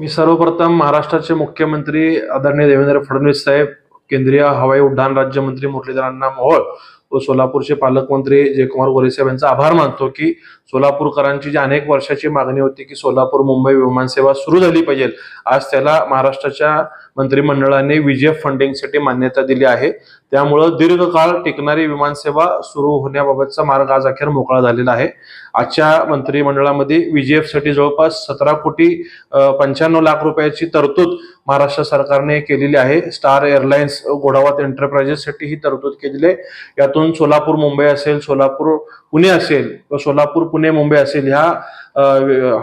मी सर्वप्रथम महाराष्ट्राचे मुख्यमंत्री आदरणीय देवेंद्र फडणवीस साहेब केंद्रीय हवाई उड्डाण राज्यमंत्री मुरलीधरांना मोहोळ व सोलापूरचे पालकमंत्री जयकुमार गोरे साहेब यांचा आभार मानतो की सोलापूरकरांची जी अनेक वर्षाची मागणी होती की सोलापूर मुंबई विमानसेवा सुरू झाली पाहिजे आज त्याला महाराष्ट्राच्या मंत्रिमंडळाने विजेएफ फंडिंगसाठी मान्यता दिली आहे. त्यामुळं दीर्घकाळ टिकणारी विमानसेवा सुरू होण्याबाबतचा मार्ग आज अखेर मोकळा झालेला आहे. आजच्या मंत्रिमंडळामध्ये विजेएफसाठी जवळपास सतरा कोटी पंच्याण्णव लाख रुपयाची तरतूद महाराष्ट्र सरकारने केलेली आहे. स्टार एअरलाइन्स घोडावत एंटरप्राइजेससाठी ही तरतूद केलेली आहे. यातून सोलापूर मुंबई असेल सोलापूर पुणे असेल व सोलापूर पुणे मुंबई असेल ह्या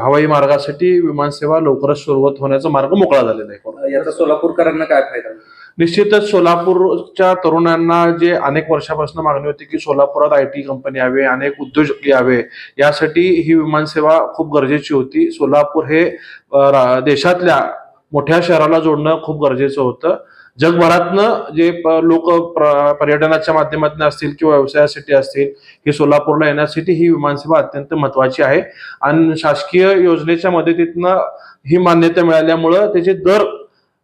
हवाई मार्गासाठी विमानसेवा लवकरच सुरुवात होण्याचा मार्ग मोकळा झालेला आहे. याचा सोलापूरकरांना काय फायदा? निश्चितच सोलापूरच्या तरुणांना जे अनेक वर्षापासून मागणी होती की सोलापुरात आय टी कंपनी यावे अनेक उद्योजक यावे यासाठी ही विमानसेवा खूप गरजेची होती. सोलापूर हे देशातल्या मोठ्या शहराला जोडणं खूप गरजेचं होतं. जगभरातनं जे लोक पर्यटनाच्या माध्यमातून असतील किंवा व्यवसायासाठी असतील हे सोलापूरला येण्यासाठी ही विमानसेवा अत्यंत महत्वाची आहे. आणि शासकीय योजनेच्या मदतीतनं ही मान्यता मिळाल्यामुळं त्याचे दर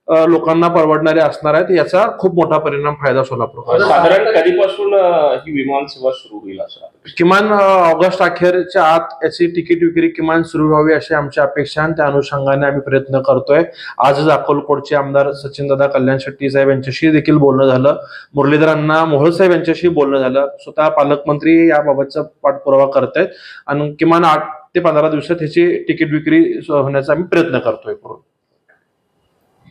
लोकांना परवडणारे असणार आहेत याचा खूप मोठा परिणाम फायदा सोलापूर साधारण कधीपासून ही विमान सेवा सुरू होईल असं किमान ऑगस्ट अखेरच्या आत याची तिकीट विक्री किमान सुरू व्हावी अशी आमची अपेक्षा आणि त्या अनुषंगाने आम्ही प्रयत्न करतोय. आजच अक्कलकोटचे आमदार सचिनदादा कल्याण शेट्टी साहेब यांच्याशी देखील बोलणं झालं. मुरलीधरांना मोहोळ साहेब यांच्याशी बोलणं झालं. स्वतः पालकमंत्री याबाबतचा पाठपुरावा करतायत. आणि किमान आठ ते पंधरा दिवसात ह्याची तिकीट विक्री होण्याचा आम्ही प्रयत्न करतोय. करून